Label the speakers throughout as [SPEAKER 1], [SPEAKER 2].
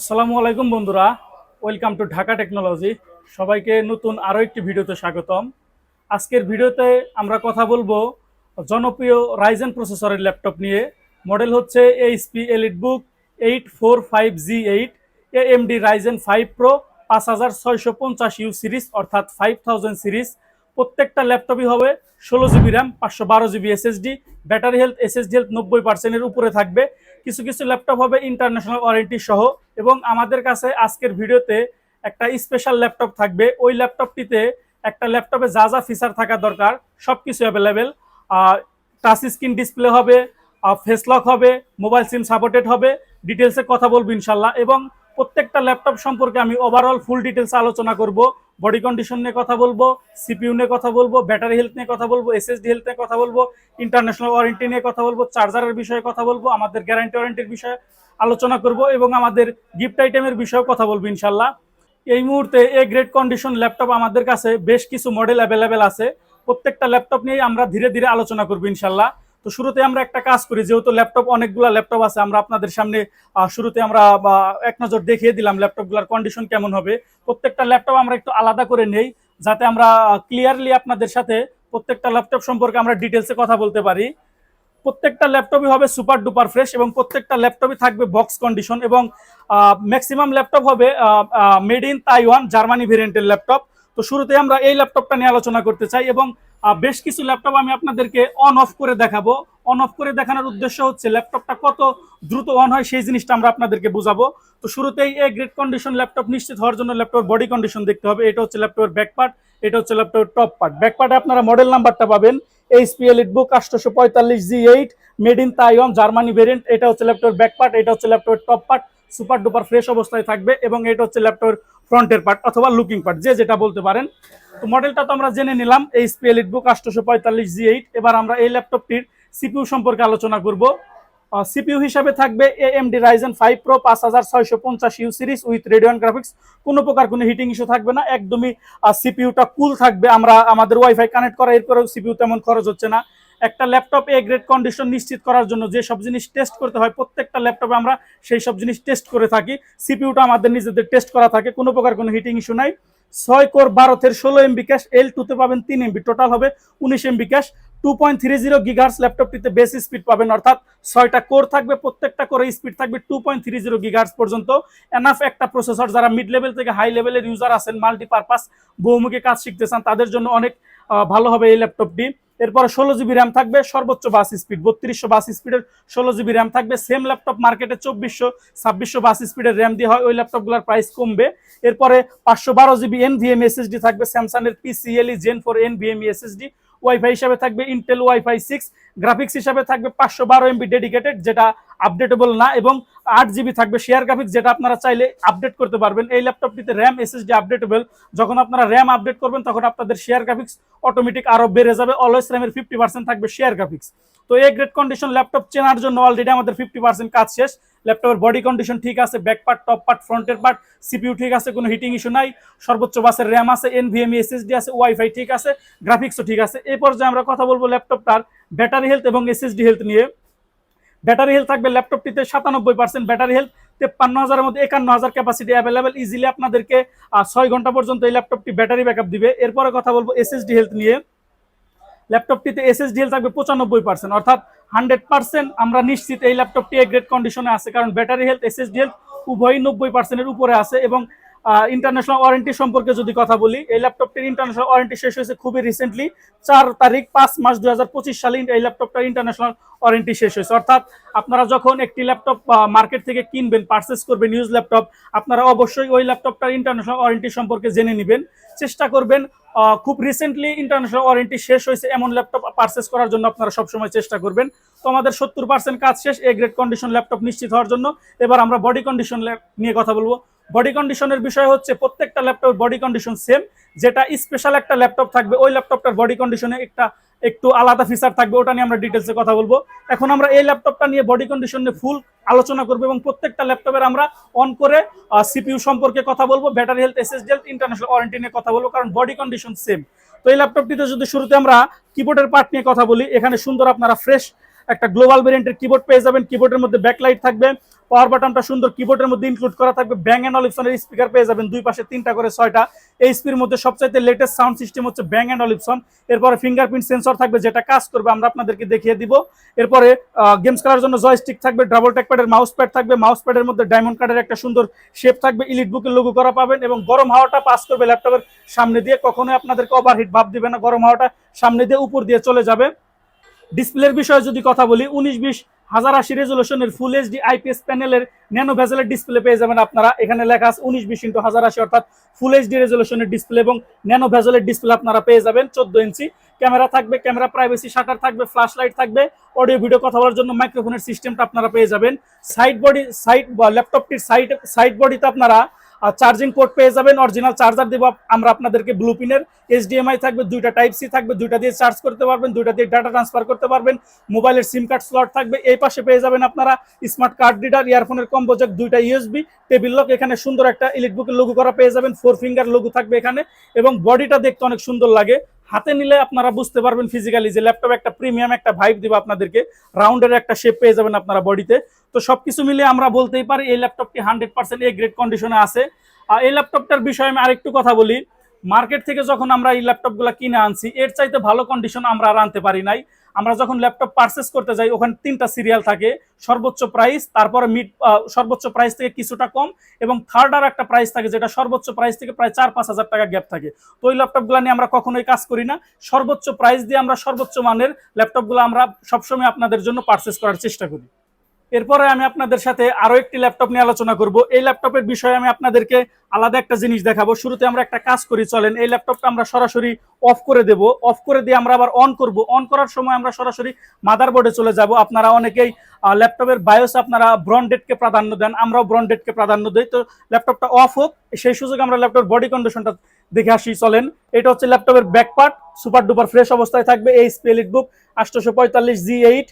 [SPEAKER 1] আসসালামু আলাইকুম বন্ধুরা। ওয়েলকাম টু ঢাকা টেকনোলজি সবাইকে নতুন আরও একটি ভিডিওতে স্বাগতম। আজকের ভিডিওতে আমরা কথা বলব জনপ্রিয় রাইজেন প্রসেসরের ল্যাপটপ নিয়ে। মডেল হচ্ছে HP EliteBook eight four five G eight M AMD Ryzen five pro পাঁচ হাজার ছয়শো পঞ্চাশ ইউ সিরিজ অর্থাৎ ফাইভ থাউজেন্ড সিরিজ প্রত্যেকটা ল্যাপটপই হবে ষোলো জিবি র্যাম পাঁচশো বারো GB SSD battery health SSD health নব্বই পার্সেন্টের উপরে থাকবে। কিছু কিছু ল্যাপটপ হবে ইন্টারন্যাশনাল ওয়ারেন্টি সহ এবং আমাদের কাছে আজকের ভিডিওতে একটা স্পেশাল ল্যাপটপ থাকবে। ওই ল্যাপটপটিতে একটা ল্যাপটপে যা যা ফিচার থাকা দরকার সব কিছু অ্যাভেলেবেল টাচ স্ক্রিন ডিসপ্লে হবে ফেস লক হবে মোবাইল সিম সাপোর্টেড হবে ডিটেলসে কথা বলব ইনশাল্লাহ। এবং প্রত্যেকটা ল্যাপটপ সম্পর্কে আমি ওভারঅল ফুল ডিটেলস আলোচনা করব। বডি কন্ডিশন নিয়ে কথা বলব, সিপিইউ নিয়ে কথা বলব, ব্যাটারি হেলথ নিয়ে কথা বলব, এসএসডি হেলথ নিয়ে কথা বলব, ইন্টারন্যাশনাল ওয়ারেন্টি নিয়ে কথা বলব, চার্জারের বিষয়ে কথা বলব, আমাদের গ্যারান্টি ওয়ারেন্টির বিষয়ে আলোচনা করব এবং আমাদের গিফট আইটেমের বিষয়েও কথা বলব ইনশাল্লাহ। এই মুহূর্তে এ গ্রেড কন্ডিশন ল্যাপটপ আমাদের কাছে বেশ কিছু মডেল অ্যাভেলেবেল আছে। প্রত্যেকটা ল্যাপটপ নিয়ে আমরা ধীরে ধীরে আলোচনা করব ইনশাল্লাহ। তো শুরুতে আমরা একটা কাজ করি, যেহেতু ল্যাপটপ অনেকগুলো ল্যাপটপ আছে, আমরা আপনাদের সামনে শুরুতে আমরা এক নজর দেখিয়ে দিলাম ল্যাপটপগুলোর কন্ডিশন কেমন হবে। প্রত্যেকটা ল্যাপটপ আমরা একটু আলাদা করে নেই, যাতে আমরা ক্লিয়ারলি আপনাদের সাথে প্রত্যেকটা ল্যাপটপ সম্পর্কে আমরা ডিটেলসে কথা বলতে পারি। প্রত্যেকটা ল্যাপটপই হবে সুপার ডুপার ফ্রেশ এবং প্রত্যেকটা ল্যাপটপই থাকবে বক্স কন্ডিশন এবং ম্যাক্সিমাম ল্যাপটপ হবে মেড ইন তাইওয়ান জার্মানি ভেরিয়েন্টের ল্যাপটপ তো শুরুতে আমরা এই ল্যাপটপটা নিয়ে আলোচনা করতে চাই এবং বেশ কিছু ল্যাপটপ আমি আপনাদেরকে অন অফ করে দেখাবো। অন অফ করে দেখানোর উদ্দেশ্য হচ্ছে ল্যাপটপটা কত দ্রুত অন হয় সেই জিনিসটা আমরা আপনাদেরকে বুঝাবো। তো শুরুতেই এই গ্রেড কন্ডিশন ল্যাপটপ নিশ্চিত হওয়ার জন্য ল্যাপটপ বডি কন্ডিশন দেখতে হবে। এটা হচ্ছে ল্যাপটপের ব্যাক পার্ট এটা হচ্ছে ল্যাপটপের টপ পার্ট ব্যাক পার্টে আপনারা মডেল নাম্বারটা পাবেন এইচপি এলিট বুক আটশোশো পঁয়তাল্লিশ G eight made in Taiwan Germany variant এটা হচ্ছে ল্যাপটপের ব্যাক পার্ট এটা হচ্ছে ল্যাপটপের top part super duper fresh অবস্থায় থাকবে এবং এটা হচ্ছে ল্যাপটপের ফ্রন্টের পার্ট অথবা লুকিং পার্ট যে যেটা বলতে পারেন। তো মডেলটা তো আমরা জেনে নিলাম এইচপি এলিট বুক পঁয়তাল্লিশ জি এইট এবার আমরা এই ল্যাপটপটির সিপিইউ সম্পর্কে আলোচনা করব। সিপিইউ হিসাবে থাকবে এএমডি রাইজেন ফাইভ প্রো পাঁচ হাজার ছয়শো পঞ্চাশ U series with Radeon graphics কোনো প্রকার কোনো হিটিং ইস্যু থাকবে না, একদমই সিপিইউটা কুল থাকবে। আমরা, আমাদের ওয়াইফাই কানেক্ট করা, এরপরেও সিপিউ তেমন খরচ হচ্ছে না। একটা ল্যাপটপ এ গ্রেড কন্ডিশন নিশ্চিত করার জন্য যে সব জিনিস টেস্ট করতে হয়, প্রত্যেকটা ল্যাপটপে আমরা সেই সব জিনিস টেস্ট করে থাকি। সিপিইউটা আমাদের নিজেদের টেস্ট করা থাকে, কোনো প্রকার কোনো হিটিং ইস্যু নাই। ছয় কোর বারোতের ষোলো এমবি ক্যাশ এল টুতে পাবেন তিন এমবি টোটাল হবে উনিশ MB cache two point three zero gigahertz ল্যাপটপটিতে বেশি স্পিড পাবেন, অর্থাৎ ছয়টা কোর থাকবে, প্রত্যেকটা করে স্পিড থাকবে two point three zero gigahertz পর্যন্ত। এনাফ একটা প্রসেসর যারা মিড লেভেল থেকে হাই লেভেলের ইউজার আছেন মাল্টিপারপাস বহুমুখী কাজ শিখতে চান, তাদের জন্য অনেক ভালো হবে এই ল্যাপটপটি। এরপরে ষোলো জিবি র্যাম থাকবে, সর্বোচ্চ বাস স্পিড, বত্রিশশো বাস স্পিডের ষোলো জিবি র্যাম থাকবে। সেম ল্যাপটপ মার্কেটে চব্বিশশো, ছাব্বিশশো বাস স্পিডের র্যাম দিয়ে হয়, ওই ল্যাপটপগুলোর প্রাইস কমবে। এরপরে পাঁচশো বারো জিবি এনভিএম এসএসডি থাকবে, স্যামসাংয়ের PCIe gen four NVM SSD wifi হিসাবে থাকবে ইন্টেল ওয়াইফাই সিক্স গ্রাফিক্স হিসাবে থাকবে পাঁচশো বারো এমবি ডেডিকেটেড যেটা আপডেটেবল না, এবং আট জিবি থাকবে শেয়ার গ্রাফিক্স যেটা আপনারা চাইলে আপডেট করতে পারবেন। এই ল্যাপটপটিতে র্যাম এসএসডি আপডেটেবল যখন আপনারা র্যাম আপডেট করবেন, তখন আপনাদের শেয়ার গ্রাফিক্স অটোমেটিক আরও বেড়ে যাবে। অলওয়েজ র্যামের ফিফটি পার্সেন্ট থাকবে শেয়ার গ্রাফিক্স তো এই গ্রেড কন্ডিশন ল্যাপটপ চেনার জন্য অলরেডি আমাদের ফিফটি পার্সেন্ট কাজ শেষ। ল্যাপটপের বডি কন্ডিশন ঠিক আছে ব্যাক পার্ট টপ পার্ট ফ্রন্টের পার্ট সিপিউ ঠিক আছে, কোনো হিটিং ইস্যু নাই। সর্বোচ্চ বাসের র্যাম আছে এনভিএমই এসএসডি আছে ওয়াইফাই ঠিক আছে গ্রাফিক্সও ঠিক আছে। এই পর্যায়ে আমরা কথা বলব ল্যাপটপটার ব্যাটারি হেলথ এবং এসএসডি হেলথ নিয়ে। ব্যাটারি হেলথ থাকবে ল্যাপটপটিতে সাতানব্বই পার্সেন্ট ব্যাটারি হেলথ তেপ্পান্ন হাজারের মধ্যে একান্ন হাজার ক্যাপাসিটি অ্যাভেলেবেল ইজিলি আপনাদেরকে ছয় ঘণ্টা পর্যন্ত এই ল্যাপটপটি ব্যাটারি ব্যাকআপ দিবে। এরপরে কথা বলব এসএসডি হেলথ নিয়ে। ল্যাপটপটিতে এসএসডি হেলথ থাকবে পঁচানব্বই পার্সেন্ট অর্থাৎ হান্ড্রেড পার্সেন্ট আমরা নিশ্চিত এই ল্যাপটপটি এ গ্রেড কন্ডিশনে আছে, কারণ ব্যাটারি হেলথ এসএসডি হেলথ উভয়ই নব্বই পার্সেন্টের উপরে আছে এবং ইন্টারন্যাশনাল ওয়ারেন্টি সম্পর্কে যদি কথা বলি, এই ল্যাপটপটির ইন্টারন্যাশনাল ওয়ারেন্টি শেষ হয়েছে খুবই রিসেন্টলি চার তারিখ পাঁচ মাস দুই হাজার পঁচিশ সালে এই ল্যাপটপটার ইন্টারন্যাশনাল ওয়ারেন্টি শেষ হয়েছে। অর্থাৎ আপনারা যখন একটি ল্যাপটপ মার্কেট থেকে কিনবেন পারচেস করবেন ইউজ ল্যাপটপ আপনারা অবশ্যই ওই ল্যাপটপটার ইন্টারন্যাশনাল ওয়ারেন্টি সম্পর্কে জেনে নেবেন। চেষ্টা করবেন খুব রিসেন্টলি ইন্টারন্যাশনাল ওয়ারেন্টি শেষ হয়েছে এমন ল্যাপটপ পারচেস করার জন্য আপনারা সবসময় চেষ্টা করবেন। তো আমাদের সত্তর পার্সেন্ট কাজ শেষ এ গ্রেড কন্ডিশন ল্যাপটপ নিশ্চিত হওয়ার জন্য। এবার আমরা বডি কন্ডিশন নিয়ে কথা বলব। বডি কন্ডিশনের বিষয় হচ্ছে প্রত্যেকটা ল্যাপটপ বডি কন্ডিশন সেম যেটা স্পেশাল একটা ল্যাপটপ থাকবে, ওই ল্যাপটপটার বডি কন্ডিশনে একটা, একটু আলাদা ফিচার থাকবে, ওটা নিয়ে আমরা ডিটেলসে কথা বলব। এখন আমরা এই ল্যাপটপটা নিয়ে বডি কন্ডিশন নিয়ে ফুল আলোচনা করব এবং প্রত্যেকটা ল্যাপটপের আমরা অন করে সিপিইউ সম্পর্কে কথা বলব battery health SSD health international warranty নিয়ে কথা বলব, কারণ বডি কন্ডিশন সেম তো এই ল্যাপটপটিতে যদি শুরুতে আমরা কিবোর্ডের পার্ট নিয়ে কথা বলি, এখানে সুন্দর আপনারা ফ্রেশ একটা গ্লোবাল ভেরিয়েন্টের কিবোর্ড পেয়ে যাবেন। কিবোর্ডের মধ্যে ব্যাকলাইট থাকবে। পাওয়ার বাটনটা সুন্দর কিবোর্ডের মধ্যে ইনক্লুড করা থাকবে। ব্যাং অ্যান্ড অলিপসনের স্পিকার পেয়ে যাবেন দুই পাশে, তিনটা করে, ছয়টা। এই স্পির মধ্যে সবচাইতে লেটেস্ট সাউন্ড সিস্টেম হচ্ছে ব্যাং অ্যান্ড অলিপসন এরপরে ফিঙ্গারপ্রিন্ট সেন্সর থাকবে, যেটা কাজ করবে, আমরা আপনাদেরকে দেখিয়ে দিব। এরপরে গেমস খেলার জন্য জয়স্টিক থাকবে ডাবল ট্যাকপ্যাডের মাউস প্যাড থাকবে। মাউস প্যাডের মধ্যে ডায়মন্ড কার্ডের একটা সুন্দর শেপ থাকবে। ইলিট বুকের লোগো করা পাবেন এবং গরম হাওয়াটা পাস করবে ল্যাপটপের সামনে দিয়ে। কখনোই আপনাদেরকে ওভারহিট ভাব দিবে না। গরম হাওয়াটা সামনে দিয়ে উপর দিয়ে চলে যাবে। ডিসপ্লের বিষয়ে যদি কথা বলি, উনিশ বিশ হাজার আশি রেজলিউশনের ফুল এইচডি আইপিএস প্যানেলের ন্যানো ভেজেলের ডিসপ্লে পেয়ে যাবেন আপনারা। এখানে লেখা আছে উনিশ বিশ ইন্টু হাজার আশি, অর্থাৎ ফুল এইচডি রেজলিউশনের ডিসপ্লে এবং ন্যানো ভেজেলের ডিসপ্লে আপনারা পেয়ে যাবেন চোদ্দ ইঞ্চি। ক্যামেরা থাকবে, ক্যামেরা প্রাইভেসি শাটার থাকবে ফ্ল্যাশ লাইট থাকবে অডিও ভিডিও কথা বলার জন্য মাইক্রোফোনের সিস্টেমটা আপনারা পেয়ে যাবেন। সাইড বডি সাইড ল্যাপটপটির সাইড সাইড বডিতে আপনারা চার্জিং পোর্ট পেয়ে যাবেন অরিজিনাল চার্জার দেবো আমরা আপনাদেরকে ব্লু পিনের এইচডিএমআই থাকবে, দুইটা টাইপ সি থাকবে, দুইটা দিয়ে চার্জ করতে পারবেন, দুইটা দিয়ে ডাটা ট্রান্সফার করতে পারবেন মোবাইলের সিম কার্ড স্লট থাকবে, এই পাশে পেয়ে যাবেন আপনারা স্মার্ট কার্ড রিডার ইয়ারফোনের কম্বো জ্যাক দুইটা ইউএসবি টেবিল লক এখানে সুন্দর একটা ইলেকট্রিকের লোগো করা পেয়ে যাবেন ফোর ফিঙ্গার লোগো থাকবে এখানে, এবং বডিটা দেখতে অনেক সুন্দর লাগে। হাতে নিলে আপনারা বুঝতে পারবেন ফিজিক্যালি যে ল্যাপটপ একটা প্রিমিয়াম একটা ভাইব দিবে আপনাদেরকে। রাউন্ডের একটা শেপ পেয়ে যাবেন আপনারা বডিতে তো সব কিছু মিলে আমরা বলতেই পারি এই ল্যাপটপটি হান্ড্রেড পার্সেন্ট এ গ্রেড কন্ডিশনে আছে। আর এই ল্যাপটপটার বিষয়ে আমি আরেকটু কথা বলি। মার্কেট থেকে যখন আমরা এই ল্যাপটপগুলো কিনে আনছি, এর চাইতে ভালো কন্ডিশন আমরা আর আনতে পারি নাই। আমরা যখন ল্যাপটপ পারচেস করতে যাই, ওখানে তিনটা সিরিয়াল থাকে। সর্বোচ্চ প্রাইস তারপরে মিড সর্বোচ্চ প্রাইস থেকে কিছুটা কম এবং থার্ড আর একটা প্রাইস থাকে যেটা সর্বোচ্চ প্রাইস থেকে প্রায় চার, পাঁচ হাজার টাকা গ্যাপ থাকে। তো ওই ল্যাপটপগুলো নিয়ে আমরা কখনোই কাজ করি না। সর্বোচ্চ প্রাইস দিয়ে আমরা সর্বোচ্চ মানের ল্যাপটপগুলো আমরা সবসময় আপনাদের জন্য পারচেস করার চেষ্টা করি। এরপরে আমি আপনাদের সাথে আরও একটি ল্যাপটপ নিয়ে আলোচনা করব। এই ল্যাপটপের বিষয়ে আমি আপনাদেরকে আলাদা একটা জিনিস দেখাবো। শুরুতে আমরা একটা কাজ করি, চলেন এই ল্যাপটপটা আমরা সরাসরি অফ করে দেব। অফ করে দিয়ে আমরা আবার অন করব। অন করার সময় আমরা সরাসরি মাদারবোর্ডে চলে যাব। আপনারা অনেকেই ল্যাপটপের বায়োস আপনারা ব্রন্ডেডকে প্রাধান্য দেন, আমরাও ব্রন্ডেডকে প্রাধান্য দিই। তো ল্যাপটপটা অফ হোক, সেই সুযোগে আমরা ল্যাপটপ বডি কন্ডিশনটা দেখে আসি, চলেন। এটা হচ্ছে ল্যাপটপের back part super duper fresh অবস্থায় থাকবে এই স্পেলিট বুক আটশোশো পঁয়তাল্লিশ G eight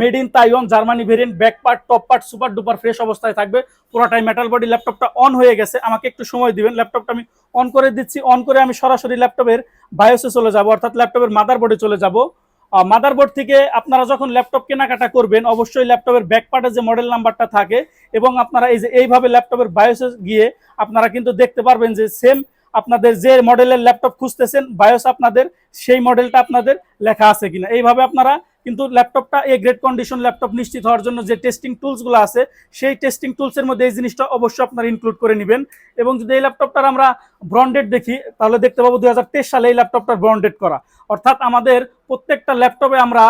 [SPEAKER 1] made in Taiwan Germany variant back part top part super duper fresh অবস্থায় থাকবে। পুরোটাই মেটাল বডি ল্যাপটপটা অন হয়ে গেছে। আমাকে একটু সময় দিবেন, ল্যাপটপটা আমি অন করে দিচ্ছি। অন করে আমি সরাসরি ল্যাপটপের বায়োসে চলে যাব, অর্থাৎ ল্যাপটপের মাদার বোর্ডে চলে যাব। মাদারবোর্ড থেকে আপনারা যখন ল্যাপটপ কেনাকাটা করবেন, অবশ্যই ল্যাপটপের ব্যাক পার্টে যে মডেল নাম্বারটা থাকে, এবং আপনারা এই যে এইভাবে ল্যাপটপের বায়োসে গিয়ে আপনারা কিন্তু দেখতে পারবেন যে সেম আপনাদের যে মডেলের ল্যাপটপ খুঁজতেছেন বায়োস আপনাদের, সেই মডেলটা আপনাদের লেখা আছে কিনা। এইভাবে আপনারা কিন্তু ল্যাপটপটা এ গ্রেড কন্ডিশন ল্যাপটপ নিশ্চিত হওয়ার জন্য যে টেস্টিং টুলসগুলো আছে, সেই টেস্টিং টুলসের মধ্যে এই জিনিসটা অবশ্যই আপনারা ইনক্লুড করে নেবেন। এবং যদি এই ল্যাপটপটার আমরা ব্রন্ডেড দেখি, তাহলে দেখতে পাবো দুই হাজার তেইশ সালে এই ল্যাপটপটা ব্রন্ডেড করা। অর্থাৎ আমাদের প্রত্যেকটা ল্যাপটপে আমরা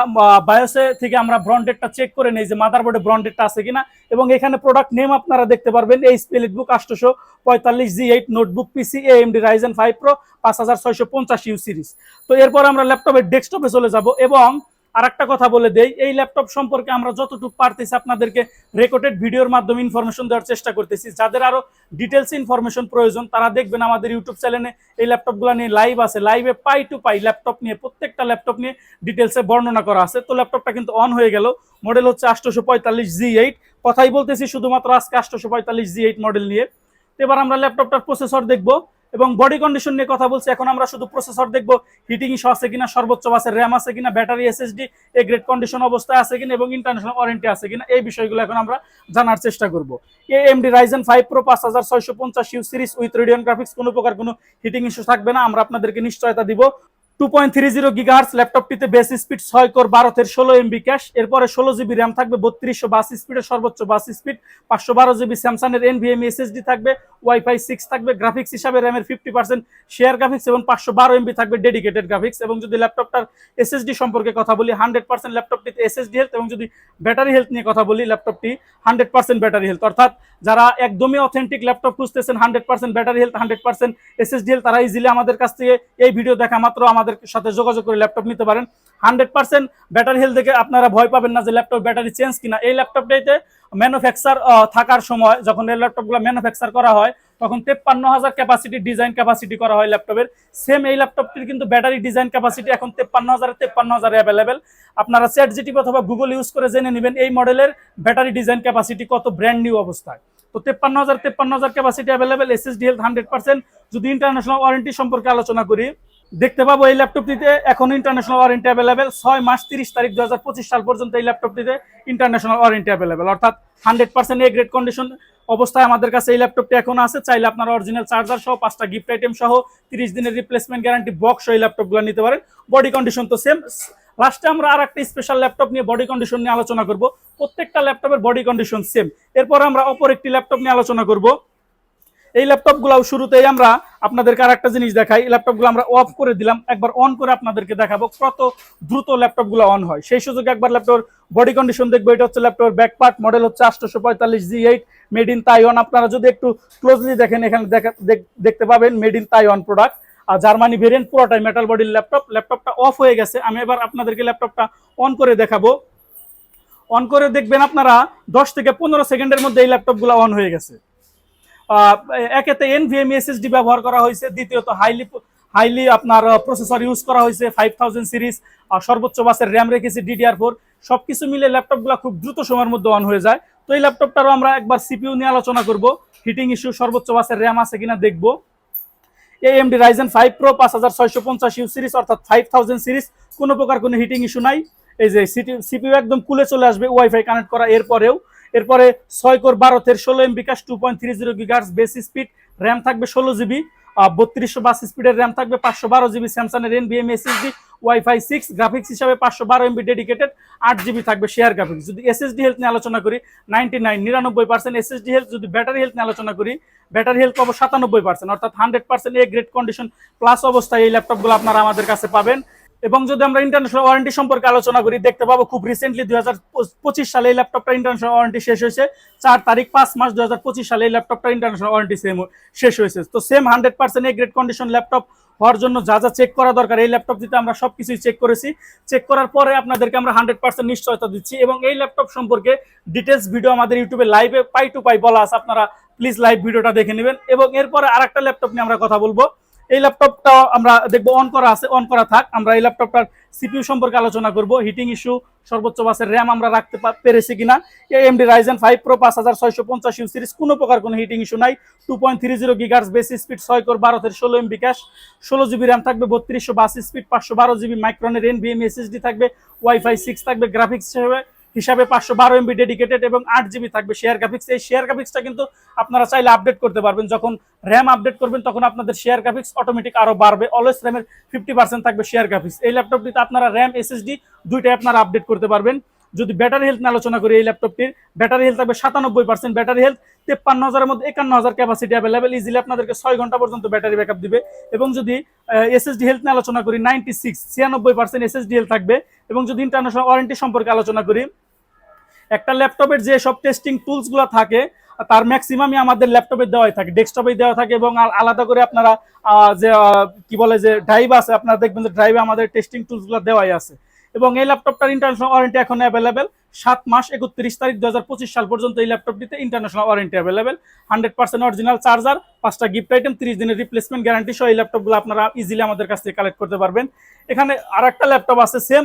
[SPEAKER 1] বায়োসে থেকে আমরা ব্রন্ডেডটা চেক করে নেই যে মাদারবোর্ডে ব্রন্ডেডটা আছে কিনা। এবং এখানে প্রোডাক্ট নেম আপনারা দেখতে পারবেন, এই স্পেলিট বুক আটশোশো পঁয়তাল্লিশ G eight notebook PC A M AMD Ryzen five pro পাঁচ হাজার ছয়শো পঞ্চাশ ইউ সিরিজ তো এরপর আমরা ল্যাপটপের ডেস্কটপে চলে যাব এবং আর একটা কথা বলে দেই, এই ল্যাপটপ সম্পর্কে আমরা যতটুকু পারতেছি আপনাদেরকে রেকর্ডেড ভিডিওর মাধ্যমে ইনফরমেশন দেওয়ার চেষ্টা করতেছি। যাদের আরও ডিটেলস ইনফরমেশন প্রয়োজন, তারা দেখবেন আমাদের ইউটিউব চ্যানেলে এই ল্যাপটপগুলো নিয়ে লাইভ আছে। লাইভে পাই টু পাই ল্যাপটপ নিয়ে, প্রত্যেকটা ল্যাপটপ নিয়ে ডিটেলসে বর্ণনা করা আছে। তো ল্যাপটপটা কিন্তু অন হয়ে গেল। মডেল হচ্ছে আটশোশো পঁয়তাল্লিশ জি এইট কথাই বলতেছি শুধুমাত্র আজকে আটশোশো পঁয়তাল্লিশ জি এইট মডেল নিয়ে। এবার আমরা ল্যাপটপটার প্রসেসর দেখব। এবং বডি কন্ডিশন নিয়ে কথা বলছি, এখন আমরা শুধু প্রসেসর দেখব হিটিং ইস্যু আছে কিনা, সর্বোচ্চ বাসের র্যাম আছে কিনা battery SSD A grade condition অবস্থায় আছে কিনা এবং ইন্টারন্যাশনাল ওয়ারেন্টি আছে কিনা, এই বিষয়গুলো এখন আমরা জানার চেষ্টা করব। এএমডি রাইজেন ফাইভ প্রো পাঁচ হাজার ছয়শো পঞ্চাশ U series with Radeon graphics কোনো প্রকার কোনো হিটিং ইস্যু থাকবে না, আমরা আপনাদেরকে নিশ্চয়তা দিব। টু পয়েন্ট ল্যাপটপটিতে বেস স্পিড ছয় কোর বারোতের ষোলো এমবি ক্যাশ এরপরে ষোলো জিবি র্যাম থাকবে, বত্রিশশো বাস স্পিডের সর্বোচ্চ বাস স্পিড পাঁচশো বারো জিবি স্যামসাংয়ের এনভিএমই এসএসডি থাকবে ওয়াইফাই সিক্স থাকবে গ্রাফিক্স হিসাবে র্যামের ফিফটি পার্সেন্ট শেয়ার গ্রাফিক্স এবং পাঁচশো বারো এমবি থাকবে ডেডিকেটেড গ্রাফিক্স এবং যদি ল্যাপটপটার এসএসডি সম্পর্কে কথা বলি হান্ড্রেড পার্সেন্ট ল্যাপটপটিতে এসএসডি হেলথ এবং যদি ব্যাটারি হেলথ নিয়ে কথা বলি ল্যাপটপটি হান্ড্রেড পার্সেন্ট ব্যাটারি হেলথ অর্থাৎ যারা একদমই অথেন্টিক ল্যাপটপ খুঁজতেছেন hundred percent battery health hundred percent SSD health তারা ইজিলি আমাদের কাছ থেকে এই ভিডিও দেখা মাত্র আমাদের সাথে যোগাযোগ করে ল্যাপটপ নিতে পারেন। হান্ড্রেড পার্সেন্ট ব্যাটারি হেলথ দেখে আপনারা ভয় পাবেন না যে ল্যাপটপ ব্যাটারি চেঞ্জ কিনা। এই ল্যাপটপটাইতে ম্যানুফ্যাকচার থাকার সময় যখন এই ল্যাপটপগুলো ম্যানুফ্যাকচার করা হয়, তখন তেপ্পান্ন হাজার ক্যাপাসিটি ডিজাইন ক্যাপাসিটি করা হয় ল্যাপটপের। সেম এই ল্যাপটপটির কিন্তু ব্যাটারি ডিজাইন ক্যাপাসিটি এখন তেপ্পান্ন হাজার তেপ্পান্ন হাজার অ্যাভেলেবেল আপনারা চ্যাট জিটিপি অথবা গুগল ইউজ করে জেনে নেবেন এই মডেলের ব্যাটারি ডিজাইন ক্যাপাসিটি কত ব্র্যান্ড নিউ অবস্থায়। তো তেপ্পান্ন হাজার তেপ্পান্ন হাজার capacity available SSD health hundred percent যদি ইন্টারন্যাশনাল ওয়ারেন্টি সম্পর্কে আলোচনা করি দেখতে পাবো এই ল্যাপটপটিতে। এখন ইন্টারন্যাশনাল ওয়ারেন্টি অ্যাভেলেবেল ছয় মাস তিরিশ তারিখ দু হাজার পঁচিশ সাল পর্যন্ত এই ল্যাপটপটিতে ইন্টারন্যাশনাল ওয়ারেন্টি অ্যাভেলেবেল অর্থাৎ hundred percent A grade condition অবস্থায় আমাদের কাছে এই ল্যাপটপটি এখন আছে। চাইলে আপনার অরিজিনাল চার্জার সহ পাঁচটা গিফট আইটেম সহ তিরিশ দিনের রিপ্লেসমেন্ট গ্যারান্টি বক্স এই ল্যাপটপগুলো নিতে পারেন। বডি কন্ডিশন তো সেম লাস্টে আমরা আর একটা স্পেশাল ল্যাপটপ নিয়ে বডি কন্ডিশন নিয়ে আলোচনা করব। প্রত্যেকটা ল্যাপটপের বডি কন্ডিশন সেম এরপর আমরা অপর একটি ল্যাপটপ নিয়ে আলোচনা করব। এই ল্যাপটপগুলো শুরুতেই আমরা আপনাদেরকে আর একটা জিনিস দেখাই। ল্যাপটপগুলো আমরা অফ করে দিলাম, একবার অন করে আপনাদেরকে দেখাবো কত দ্রুত ল্যাপটপগুলো অন হয়। সেই সুযোগে একবার ল্যাপটপ বডি কন্ডিশন দেখব, এটা হচ্ছে ল্যাপটপের ব্যাক পার্ট মডেল হচ্ছে আটশোশো পঁয়তাল্লিশ G eight made in Taiwan আপনারা যদি একটু ক্লোজলি দেখেন, এখানে দেখা দেখ- দেখতে পাবেন মেড ইন তাইওয়ান প্রোডাক্ট আর জার্মানি ভেরিয়েন্ট পুরোটাই মেটাল বডির ল্যাপটপ ল্যাপটপটা অফ হয়ে গেছে। আমি এবার আপনাদেরকে ল্যাপটপটা অন করে দেখাবো। অন করে দেখবেন আপনারা দশ থেকে পনেরো সেকেন্ডের মধ্যে এই ল্যাপটপগুলো অন হয়ে গেছে। একেতে এনভিএম এসএসডি ব্যবহার করা হয়েছে, দ্বিতীয়ত হাইলি হাইলি আপনার প্রসেসর ইউজ করা হয়েছে ফাইভ থাউজেন্ড সিরিজ সর্বোচ্চ বাসের র্যাম রেখেছি ডিডিআর ফোর সব কিছু মিলে ল্যাপটপগুলো খুব দ্রুত সময়ের মধ্যে অন হয়ে যায়। তো এই ল্যাপটপটারও আমরা একবার সিপিইউ নিয়ে আলোচনা করব হিটিং ইস্যু সর্বোচ্চ বাসের র্যাম আছে কিনা দেখব। AMD Ryzen 5 Pro 5650 U series অর্থাৎ 5000 সিরিজ কোনো প্রকার কোনো হিটিং ইস্যু নাই। এই যে সিপিইউ একদম কুলে চলে আসবে ওয়াইফাই কানেক্ট করা এরপরেও। এরপরে ছয় কোর বারো তের, ষোলো M B cache two point three zero gigahertz base speed RAM থাকবে ষোলো জিবি বত্রিশশো বাস স্পিডের র্যাম থাকবে পাঁচশো বারো জিবি স্যামসাংয়ের N BM SSD wifi six graphics হিসাবে পাঁচশো বারো এমবি ডেডিকেটেড আট জিবি থাকবে শেয়ার গ্রাফিক্স যদি এসএসডি হেলথ নিয়ে আলোচনা করি নাইনটি নাইন নিরানব্বই পার্সেন্ট এসএসডি হেলথ যদি ব্যাটারি হেলথ নিয়ে আলোচনা করি ব্যাটারি হেলথ পাবো সাতানব্বই পার্সেন্ট অর্থাৎ hundred percent A grade condition plus অবস্থায় এই ল্যাপটপগুলো আপনারা আমাদের কাছে পাবেন। এবং যদি আমরা ইন্টারন্যাশনাল ওয়ারেন্টি সম্পর্কে আলোচনা করি, দেখতে পাবো খুব রিসেন্টলি দুই হাজার পঁচিশ সালে এই ল্যাপটপটা ইন্টারন্যাশনাল ওয়ারেন্টি শেষ হয়েছে। চার তারিখ পাঁচ মাস দুই হাজার পঁচিশ সালে এই ল্যাপটপটা ইন্টারন্যাশনাল ওয়ারেন্টি সেম শেষ হয়েছে। তো same hundred percent A grade condition laptop হওয়ার জন্য যা যা চেক করা দরকার, এই ল্যাপটপ দিতে আমরা সব কিছুই চেক করেছি। চেক করার পরে আপনাদেরকে আমরা হান্ড্রেড পার্সেন্ট নিশ্চয়তা দিচ্ছি এবং এই ল্যাপটপ সম্পর্কে ডিটেলস ভিডিও আমাদের ইউটিউবে লাইভে পাই টু পাই বলা আছে। আপনারা প্লিজ লাইভ ভিডিওটা দেখে নেবেন এবং এরপরে আরেকটা ল্যাপটপ নিয়ে আমরা কথা বলব। এই ল্যাপটপটা আমরা দেখব অন করা আছে অন করা থাক। আমরা এই ল্যাপটপটার সিপিউ সম্পর্কে আলোচনা করব। হিটিং ইস্যু সর্বোচ্চ বাসের র্যাম আমরা রাখতে পেরেছি কিনা? এমডি রাইজেন ফাইভ প্রো পাঁচ হাজার ছয়শো পঞ্চাশ ইউ সিরিজ কোনো প্রকার কোনো হিটিং ইস্যু নাই। Two point three zero gigahertz বেসি স্পিড ছয় কোর বারো থেকে ষোলো এমবি ক্যাশ ষোলো জিবি র্যাম থাকবে, বত্রিশশো বাস স্পিড পাঁচশো বারো জিবি মাইক্রনের এন বিএম এসএসডি থাকবে ওয়াইফাই সিক্স থাকবে গ্রাফিক্স হিসেবে হিসাবে পাঁচশো বারো এমবি ডেডিকেটেড এবং আট জিবি থাকবে শেয়ার গ্রাফিক্স এই শেয়ার গ্রাফিক্সটা কিন্তু আপনারা চাইলে আপডেট করতে পারবেন। যখন র্যাম আপডেট করবেন, তখন আপনাদের শেয়ার গ্রাফিক্স অটোমেটিক আরও বাড়বে। অলওয়েজ র্যামের ফিফটি পার্সেন্ট থাকবে শেয়ার গ্রাফিক্স এই ল্যাপটপটিতে আপনারা র্যাম এসএসডি দুইটাই আপনারা আপডেট করতে পারবেন। যদি ব্যাটারি হেলথ নিয়ে আলোচনা করি এই ল্যাপটপটির ব্যাটারি হেলথ থাকবে সাতানব্বই পার্সেন্ট ব্যাটারি হেলথ তেপ্পান্ন হাজারের মধ্যে একান্ন হাজার ক্যাপাসিটি অ্যাভেলেবেল ইজিলি আপনাদেরকে ছয় ঘণ্টা পর্যন্ত ব্যাটারি ব্যাকআপ দিবে। এবং যদি এসএসডি হেলথ নিয়ে আলোচনা করি নাইনটি সিক্স ছিয়ানব্বই পার্সেন্ট এসএসডি হেলথ থাকবে। এবং যদি ইন্টারন্যাশনাল ওয়ারেন্টি সম্পর্কে আলোচনা করি, একটা ল্যাপটপের যে সব টেস্টিং টুলসগুলো থাকে, তার ম্যাক্সিমামই আমাদের ল্যাপটপে দেওয়াই থাকে ডেস্কটপে দেওয়া থাকে এবং আল- আলাদা করে আপনারা যে কি বলে যে ড্রাইভ আছে, আপনারা দেখবেন যে ড্রাইভে আমাদের টেস্টিং টুলসগুলো দেওয়াই আছে। এবং এই ল্যাপটপটার ইন্টারন্যাশনাল ওয়ারেন্টি এখন অ্যাভেলেবেল সাত মাস একত্রিশ তারিখ দু হাজার পঁচিশ সাল পর্যন্ত এই ল্যাপটপটিতে international warranty available hundred percent original charger পাঁচটা গিফট আইটেম তিরিশ দিনের রিপ্লেসমেন্ট গ্যারান্টি সহ এই ল্যাপটপগুলো আপনারা ইজিলি আমাদের কাছ থেকে কালেক্ট করতে পারবেন। এখানে আর একটা ল্যাপটপ আছে সেম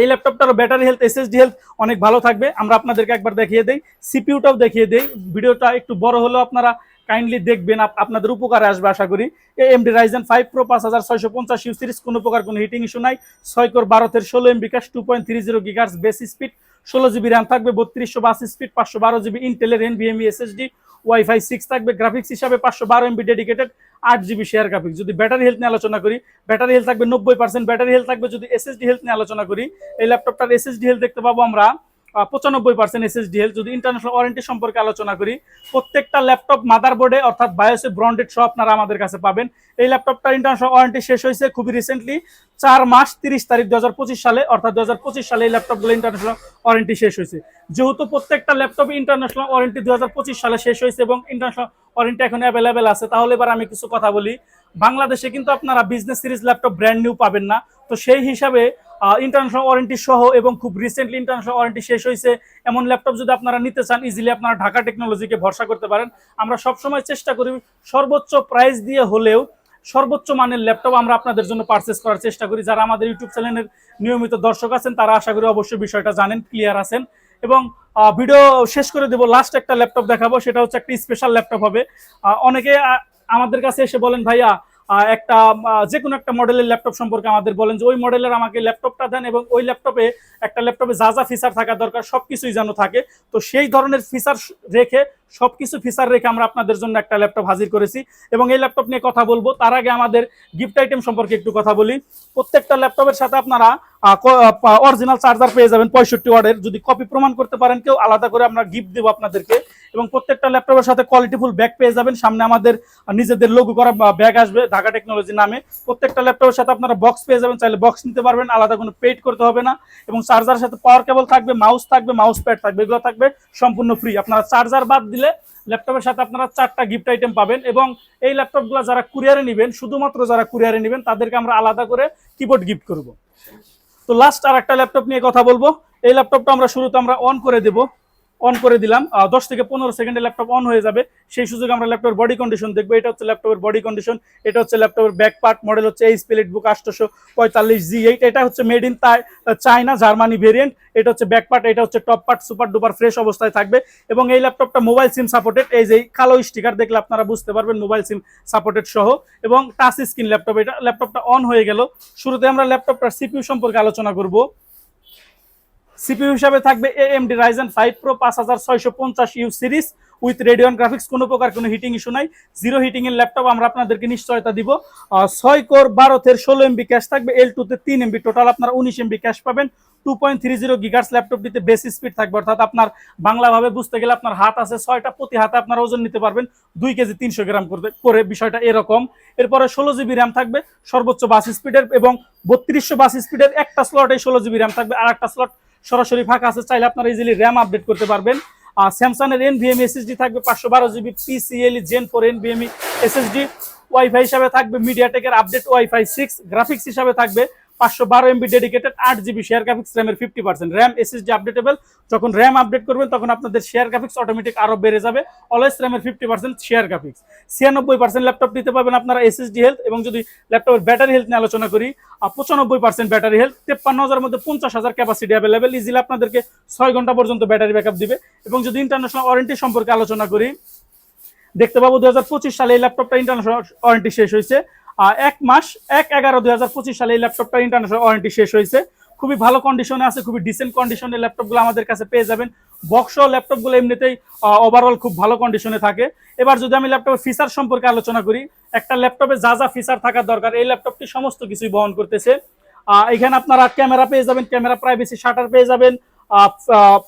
[SPEAKER 1] এই ল্যাপটপটারও ব্যাটারি হেলথ এসএসডি হেলথ অনেক ভালো থাকবে। আমরা আপনাদেরকে একবার দেখিয়ে দেই সিপিউটাও দেখিয়ে দেই। ভিডিওটা একটু বড় হলেও আপনারা কাইন্ডলি দেখবেন, আপ- আপনাদের উপকারে আসবে আশা করি। এমডি রাইজেন ফাইভ প্রো পাঁচ হাজার ছয়শো পঞ্চাশ ইউ সিরিজ কোনো প্রকার কোনো হিটিং ইস্যু নাই। ছয় কোর বারোতের ষোলো এম বিকাশ two point three zero gigahertz base speed ষোলো জিবি র্যাম থাকবে, বত্রিশশো বাস স্পিড পাঁচশো বারো জিবি ইন্টেলের N VME SSD wifi six থাকবে গ্রাফিক্স হিসাবে পাঁচশো বারো এমবি ডেডিকেটেড আট জিবি শেয়ার গ্রাফিক্স যদি ব্যাটারি হেলথ নিয়ে আলোচনা করি ব্যাটারি হেলথ থাকবে নব্বই পার্সেন্ট ব্যাটারি হেলথ থাকবে যদি এসএসডি হেলথ নিয়ে আলোচনা করি, এই ল্যাপটপটার এসএসডি হেলথ দেখতে পাবো আমরা পঁচানব্বই পার্সেন্ট এসএসডি হেলথ যদি ইন্টারন্যাশনাল ওয়ারেন্টি সম্পর্কে আলোচনা করি, প্রত্যেকটা ল্যাপটপ মাদারবোর্ডে অর্থাৎ বায়োসে ব্রন্ডেড সহ আপনারা আমাদের কাছে পাবেন। এই ল্যাপটপটার ইন্টারন্যাশনাল ওয়ারেন্টি শেষ হয়েছে খুবই রিসেন্টলি চার মাস তিরিশ তারিখ দু সালে, অর্থাৎ দু হাজার পঁচিশ সালে এই ল্যাপটপগুলো ইন্টারন্যাশনাল ওয়ারেন্টি শেষ হয়েছে। যেহেতু প্রত্যেকটা ল্যাপটপে ইন্টারন্যাশনাল ওয়ারেন্টি দু হাজার পঁচিশ সালে শেষ হয়েছে এবং ইন্টারন্যাশনাল ওয়ারেন্টি এখন অ্যাভেলেবেল আছে, তাহলে এবার আমি কিছু কথা বলি। বাংলাদেশে কিন্তু আপনারা business series laptop brand new পাবেন না। তো সেই হিসাবে ইন্টারন্যাশনাল ওয়ারেন্টি সহ এবং খুব রিসেন্টলি ইন্টারন্যাশনাল ওয়ারেন্টি শেষ হয়েছে। এমন ল্যাপটপ যদি আপনারা নিতে চান ইজিলি আপনারা ঢাকা টেকনোলজিকে ভরসা করতে পারেন। আমরা সবসময় চেষ্টা করি সর্বোচ্চ প্রাইস দিয়ে হলেও সর্বোচ্চ মানের ল্যাপটপ আমরা আপনাদের জন্য পারচেস করার চেষ্টা করি। যারা আমাদের ইউটিউব চ্যানেলের নিয়মিত দর্শক আছেন, তারা আশা করি অবশ্যই বিষয়টা জানেন ক্লিয়ার আছেন। এবং ভিডিও শেষ করে দেবো লাস্ট একটা ল্যাপটপ দেখাবো, সেটা হচ্ছে একটা স্পেশাল ল্যাপটপ হবে। অনেকে আমাদের কাছে এসে বলেন, ভাইয়া একটা যে কোনো একটা মডেলের ল্যাপটপ সম্পর্কে আমাদের বলেন যে ওই মডেলের আমাকে ল্যাপটপটা দেন এবং ওই ল্যাপটপে একটা ল্যাপটপে যা যা ফিচার থাকা দরকার সব কিছুই যেন থাকে। তো সেই ধরনের ফিচার রেখে সবকিছু ফিচার রেখে আমরা আপনাদের জন্য একটা ল্যাপটপ হাজির করেছি। এবং এই ল্যাপটপ নিয়ে কথা বলব। তার আগে আমাদের গিফট আইটেম সম্পর্কে একটু কথা বলি। প্রত্যেকটা ল্যাপটপের সাথে আপনারা অরিজিনাল চার্জার পেয়ে যাবেন পঁয়ষট্টি ওয়ার্ডের। যদি কপি প্রমাণ করতে পারেন, কেউ আলাদা করে আমরা গিফট দেবো আপনাদেরকে। এবং প্রত্যেকটা ল্যাপটপের সাথে কোয়ালিটিফুল ব্যাগ পেয়ে যাবেন। সামনে আমাদের নিজেদের লোগো করা ব্যাগ আসবে ঢাকা টেকনোলজি নামে। প্রত্যেকটা ল্যাপটপের সাথে আপনারা বক্স পেয়ে যাবেন। চাইলে বক্স নিতে পারবেন, আলাদা কোনো পেড করতে হবে না। এবং চার্জারের সাথে পাওয়ার কেবল থাকবে মাউস থাকবে মাউস প্যাড থাকবে, এগুলো থাকবে সম্পূর্ণ ফ্রি আপনারা চার্জার বাদ দিলে ল্যাপটপের সাথে আপনারা চারটা গিফট আইটেম পাবেন এবং এই ল্যাপটপগুলো যারা কুরিয়ারে নেবেন, শুধুমাত্র যারা কুরিয়ারে নেবেন, তাদেরকে আমরা আলাদা করে কিবোর্ড গিফট করব। তো লাস্ট আর একটা ল্যাপটপ নিয়ে কথা বলব। এই ল্যাপটপটা আমরা শুরুতে আমরা অন করে দেব। অন করে দিলাম। দশ থেকে পনেরো সেকেন্ডে ল্যাপটপ অন হয়ে যাবে। সেই সুযোগে আমরা ল্যাপটপের বডি কন্ডিশন দেখব। এটা হচ্ছে ল্যাপটপের বডি কন্ডিশন এটা হচ্ছে ল্যাপটপের ব্যাক পার্ট মডেল হচ্ছে এই স্পিলেট বুক আটশোশো পঁয়তাল্লিশ জি এইট এটা হচ্ছে মেড ইন তাই চায়না জার্মানি ভেরিয়েন্ট এটা হচ্ছে ব্যাক পার্ট এটা হচ্ছে top part super duper fresh অবস্থায় থাকবে। এবং এই ল্যাপটপটা মোবাইল সিম সাপোর্টেড এই যে কালো স্টিকার দেখলে আপনারা বুঝতে পারবেন মোবাইল সিম সাপোর্টেড সহ। এবং টাচ স্ক্রিন ল্যাপটপ এটা ল্যাপটপটা অন হয়ে গেল। শুরুতে আমরা ল্যাপটপটার সিপিউ সম্পর্কে আলোচনা করব। সিপিইউ হিসাবে থাকবে AMD Ryzen 5 Pro 5650 U series with Radeon graphics কোনো প্রকার কোনো হিটিং ইস্যু নাই। জিরো হিটিং এর ল্যাপটপ আমরা আপনাদেরকে নিশ্চয়তা দিব। ছয় কোর বারো থের ষোলো এমবি ক্যাশ থাকবে এল টুতে তিন এমবি টোটাল আপনার উনিশ এমবি ক্যাশ পাবেন। Two point three zero gigahertz ল্যাপটপটিতে বেশি স্পিড থাকবে, অর্থাৎ আপনার বাংলাভাবে বুঝতে গেলে আপনার হাত আছে ছয়টা, প্রতি হাতে আপনার ওজন নিতে পারবেন দুই কেজি তিনশো গ্রাম করবে করে বিষয়টা এরকম। এরপরে ষোলো জিবি র্যাম থাকবে, সর্বোচ্চ বাস স্পিডের এবং বত্রিশশো বাস স্পিডের একটা স্লট ষোলো জিবি র্যাম থাকবে। আর একটা স্লট সরাসরি ফাঁকা আছে, চাইলে আপনারা ইজিলি র্যাম আপডেট করতে পারবেন। আর স্যামসাং এর এনভিএম এসএসডি থাকবে পাঁচশো বারো GB PCIe gen four NVM SSD wifi হিসাবে থাকবে মিডিয়াটেকের আপডেট ওয়াইফাই সিক্স গ্রাফিক্স হিসাবে থাকবে। পাঁচশো বারো এমবি ডেডিকেটেড আট জিবি শেয়ার গ্রাফিক্স র্যামের fifty percent RAM SSD updatable যখন র্যাম আপডেট করবেন, তখন আপনাদের শেয়ার গ্রাফিক্স অটোমেটিক আরও বেড়ে যাবে। অলওয়েজ র্যামের ফিফটি পার্সেন্ট শেয়ার গ্রাফিক্স ছিয়ানব্বই পার্সেন্ট ল্যাপটপ নিতে পারবেন আপনারা এসএসডি হেলথ এবং যদি ল্যাপটপের ব্যাটারি হেলথ নিয়ে আলোচনা করি পঁচানব্বই পার্সেন্ট ব্যাটারি হেলথ তেপ্পান্ন হাজার মধ্যে পঞ্চাশ হাজার ক্যাপাসিটি অ্যাভেলেবেল ইজিলি আপনাদেরকে ছয় ঘণ্টা পর্যন্ত ব্যাটারি ব্যাকআপ দিবে। এবং যদি ইন্টারন্যাশনাল ওয়ারেন্টি সম্পর্কে আলোচনা করি, দেখতে পাবো দু হাজার পঁচিশ সালে এই ল্যাপটপটা ইন্টারন্যাশনাল ওয়ারেন্টি শেষ হয়েছে। এক মাস, এক এগারো দুই সালে এই ল্যাপটপটা ইন্টারন্যাশনাল ওয়ারেন্টি শেষ হয়েছে। খুবই ভালো কন্ডিশনে আছে, খুবই ডিসেন্ট কন্ডিশনের ল্যাপটপগুলো আমাদের কাছে পেয়ে যাবেন। বক্স ল্যাপটপগুলো এমনিতেই ওভারঅল খুব ভালো কন্ডিশনে থাকে। এবার যদি আমি ল্যাপটপের ফিচার সম্পর্কে আলোচনা করি, একটা ল্যাপটপে যা যা ফিচার থাকার দরকার, এই ল্যাপটপটি সমস্ত কিছুই বহন করতেছে। এখানে আপনারা ক্যামেরা পেয়ে যাবেন ক্যামেরা প্রাইভেসি শাটার পেয়ে যাবেন।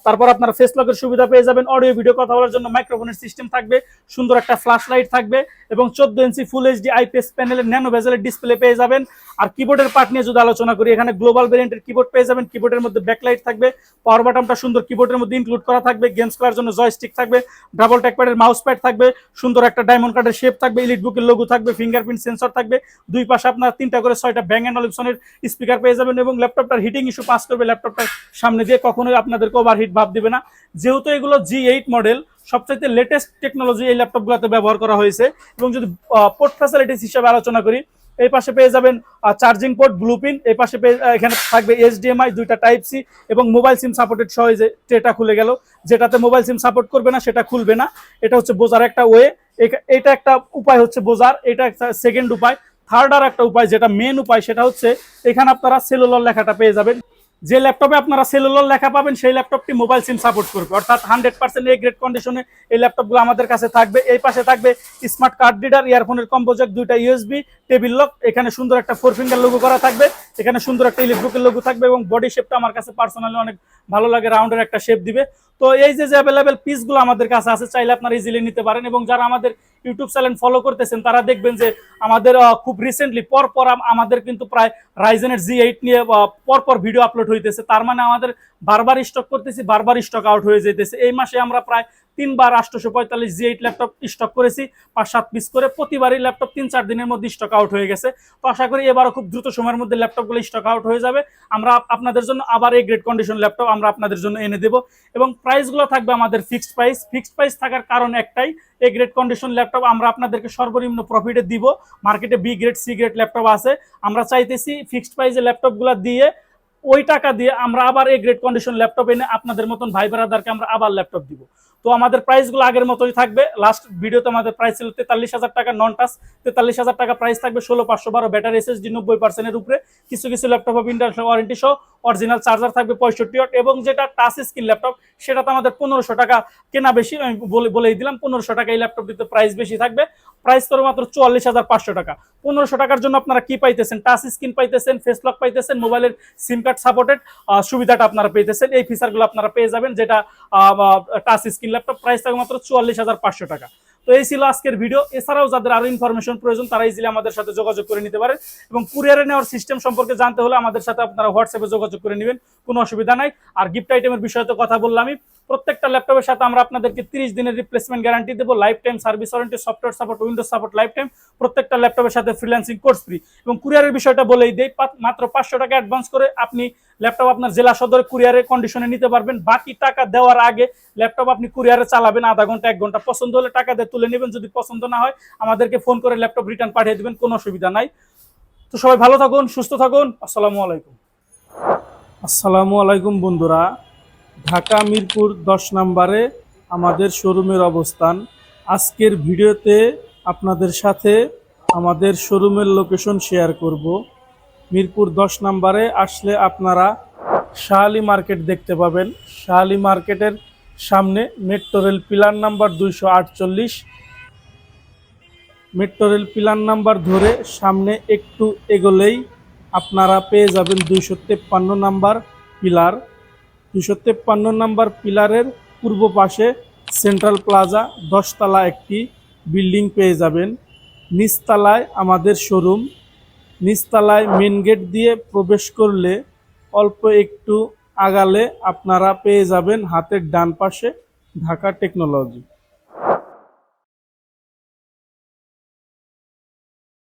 [SPEAKER 1] তারপর আপনার ফেস লকের সুবিধা পেয়ে যাবেন। অডিও ভিডিও কথা বলার জন্য মাইক্রোফোনের সিস্টেম থাকবে, সুন্দর একটা ফ্ল্যাশ লাইট থাকবে এবং চোদ্দ ইঞ্চি ফুল এইচডি আইপিএস প্যানেলের ন্যানো ভেজেলের ডিসপ্লে পেয়ে যাবেন। আর কিবোর্ডের পার্ট নিয়ে যদি আলোচনা করি, এখানে গ্লোবাল ভেরিয়েন্টের কিবোর্ড পেয়ে যাবেন। কিবোর্ডের মধ্যে ব্যাকলাইট থাকবে পাওয়ার বাটনটা সুন্দর কিবোর্ডের মধ্যে ইনক্লুড করা থাকবে গেমস খেলার জন্য জয়স্টিক থাকবে ডাবল ট্যাকপ্যাডের মাউস প্যাড থাকবে, সুন্দর একটা ডায়মন্ড কার্ডের শেপ থাকবে ইলিট বুকের লোগো থাকবে ফিঙ্গারপ্রিন্ট সেন্সর থাকবে। দুই পাশে আপনার তিনটা করে ছয়টা ব্যাং অ্যান্ড অলিপসনের স্পিকার পেয়ে যাবেন এবং ল্যাপটপটার হিটিং ইস্যু পাস করবে ল্যাপটপটার সামনে দিয়ে কখনোই আপনাদেরকে ওভারহিট ভাব দিবে না। যেহেতু এগুলো জি এইট মডেল সবচাইতে লেটেস্ট টেকনোলজি এই ল্যাপটপগুলোতে ব্যবহার করা হয়েছে। এবং যদি পোর্ট ফ্যাসিলিটিস হিসাবে আলোচনা করি, এই পাশে পেয়ে যাবেন চার্জিং পোর্ট ব্লুপিন এই পাশে এখানে থাকবে এইচডিএমআই দুইটা টাইপ সি এবং মোবাইল সিম সাপোর্টেড সহ ট্রেটা খুলে গেল। যেটাতে মোবাইল সিম সাপোর্ট করবে না, সেটা খুলবে না। এটা হচ্ছে বোঝার একটা ওয়ে এটা একটা উপায় হচ্ছে বোঝার, এটা একটা সেকেন্ড উপায়। থার্ড আর একটা উপায়, যেটা মেন উপায়, সেটা হচ্ছে এখানে আপনারা সেলুলার লেখাটা পেয়ে যাবেন। যে ল্যাপটপে আপনারা সেলুলার লেখা পাবেন, সেই ল্যাপটপটি মোবাইল সিম সাপোর্ট করবে। অর্থাৎ হান্ড্রেড পার্সেন্ট এ গ্রেড কন্ডিশনে এই ল্যাপটপগুলো আমাদের কাছে থাকবে। এই পাশে থাকবে স্মার্ট কার্ড রিডার ইয়ারফোনের কম্পোজেক্ট দুইটা ইউএসবি টেবিল লক এখানে সুন্দর একটা ফোর ফিঙ্গার লোগো করা থাকবে। এখানে সুন্দর একটা ইলেকট্রিকের লোগো থাকবে এবং বডি শেপটা আমার কাছে পার্সোনালি অনেক ভালো লাগে রাউন্ডের একটা শেপ দিবে। তো এই যে অ্যাভেলেবেল পিসগুলো আমাদের কাছে আছে, চাইলে আপনারা ইজিলি নিতে পারেন এবং যারা আমাদের ইউটিউব চ্যানেল ফলো করতেছেন, তারা দেখবেন যে আমাদের খুব রিসেন্টলি পর পর আমাদের কিন্তু প্রায় রাইজেনের জি এইট নিয়ে পরপর পর পর ভিডিও আপলোড হইতেছে। তার মানে আমাদের বারবার স্টক করতেছি, বারবার স্টক আউট হয়ে যেতেছে এই মাসে আমরা প্রায় তিনবার আটশোশো পঁয়তাল্লিশ জি এইট ল্যাপটপ স্টক করেছি। পাঁচ, সাত পিস করে প্রতিবারই ল্যাপটপ তিন, চার দিনের মধ্যে স্টক আউট হয়ে গেছে। তো আশা করি এবারও খুব দ্রুত সময়ের মধ্যে ল্যাপটপগুলো স্টক আউট হয়ে যাবে। আমরা আপনাদের জন্য আবার এই গ্রেড কন্ডিশন ল্যাপটপ আমরা আপনাদের জন্য এনে দেবো। এবং প্রাইসগুলো থাকবে আমাদের ফিক্সড প্রাইস ফিক্সড প্রাইস থাকার কারণ একটাই, এই গ্রেড কন্ডিশন ল্যাপটপ আমরা আপনাদেরকে সর্বনিম্ন প্রফিটে দিব। মার্কেটে B grade C grade laptop আছে। আমরা চাইতেছি ফিক্সড প্রাইসে ল্যাপটপগুলো দিয়ে, ওই টাকা দিয়ে আমরা আবার এই গ্রেড কন্ডিশন ল্যাপটপ এনে আপনাদের মতন ভাই ব্রাদারকে আমরা আবার ল্যাপটপ দিব। তো আমাদের প্রাইসগুলো আগের মতোই থাকবে। লাস্ট ভিডিওতে আমাদের প্রাইস ছিল তেতাল্লিশ হাজার টাকা নন টাচ তেতাল্লিশ হাজার টাকা প্রাইস থাকবে ষোলো পাঁচশো বারো ব্যাটারি এসএসডি নব্বই পার্সেন্টের উপরে। কিছু কিছু ল্যাপটপ হবে ইন্টারন্যাশনাল ওয়ারেন্টি সহ অরিজিনাল চার্জার থাকবে পঁয়ষট্টি ওয়াট এবং যেটা টাচ স্ক্রিন ল্যাপটপ সেটা তো আমাদের পনেরোশো টাকা কেনা বেশি, আমি বলে, বলেই দিলাম, পনেরোশো টাকা এই ল্যাপটপটিতে প্রাইস বেশি থাকবে। প্রাইস তো মাত্র চুয়াল্লিশ হাজার পাঁচশো টাকা। পনেরোশো টাকার জন্য আপনারা কি পাইতেছেন? টাচ স্ক্রিন পাইতেছেন ফেস লক পাইতেছেন, মোবাইলের সিম কার্ড সাপোর্টেড সুবিধাটা আপনারা পেতেছেন। এই ফিচারগুলো আপনারা পেয়ে যাবেন, যেটা টাচ স্ক্রিন ল্যাপটপ প্রাইস থাকবে মাত্র চুয়াল্লিশ হাজার পাঁচশো টাকা। তো এই ছিল আজকের ভিডিও। এছাড়াও যাদের আরও ইনফরমেশন প্রয়োজন, তারা ইজিলি আমাদের সাথে যোগাযোগ করে নিতে পারে এবং কুরিয়ারে নেওয়ার সিস্টেম সম্পর্কে জানতে হলে আমাদের সাথে আপনারা হোয়াটসঅ্যাপে যোগাযোগ করে নেবেন, কোনো অসুবিধা নাই। আর গিফট আইটেমের বিষয়ে তো কথা বললামই প্রত্যেকটা ল্যাপটপের সাথে আমরা আপনাদেরকে তিরিশ দিনের রিপ্লেসমেন্ট গ্যারান্টি দেবো life time service warranty software support Windows support life time প্রত্যেকটা ল্যাপটপের সাথে ফ্রিল্যান্সিং কোর্স ফ্রি এবং কুরিয়ারের বিষয়টা বলেই পাত- মাত্র পাঁচশো টাকা অ্যাডভান্স করে আপনি ল্যাপটপ আপনার জেলা সদরে কুরিয়ারের কন্ডিশনে নিতে পারবেন। বাকি টাকা দেওয়ার আগে ল্যাপটপ আপনি কুরিয়ারে চালাবেন, আধা ঘণ্টা, এক ঘণ্টা। পছন্দ হলে টাকা দিয়ে তুলে নেবেন। যদি পছন্দ না হয়, আমাদেরকে ফোন করে ল্যাপটপ রিটার্ন পাঠিয়ে দেবেন, কোনো অসুবিধা নাই। তো সবাই ভালো থাকুন, সুস্থ থাকুন। আসসালামু আলাইকুম। আসসালামু আলাইকুম বন্ধুরা। ঢাকা মিরপুর দশ নম্বরে আমাদের শোরুমের অবস্থান। আজকের ভিডিওতে আপনাদের সাথে আমাদের শোরুমের লোকেশন শেয়ার করব। মিরপুর দশ নম্বরে আসলে আপনারা শাহালি মার্কেট দেখতে পাবেন। শাহালি মার্কেটের সামনে মেট্রো রেল পিলার নাম্বার দুইশো আটচল্লিশ। মেট্রো রেল পিলার নাম্বার ধরে সামনে একটু এগোলেই আপনারা পেয়ে যাবেন দুইশো তেপ্পান্ন নাম্বার পিলার। দুইশো তেপ্পান্ন নাম্বার পিলারের পূর্ব পাশে সেন্ট্রাল প্লাজা, দশতলা একটি বিল্ডিং পেয়ে যাবেন। নিচতলায় আমাদের শোরুম। নিচতলায় মেন গেট দিয়ে প্রবেশ করলে অল্প একটু আগালে আপনারা পেয়ে যাবেন হাতের ডান পাশে ঢাকা টেকনোলজি।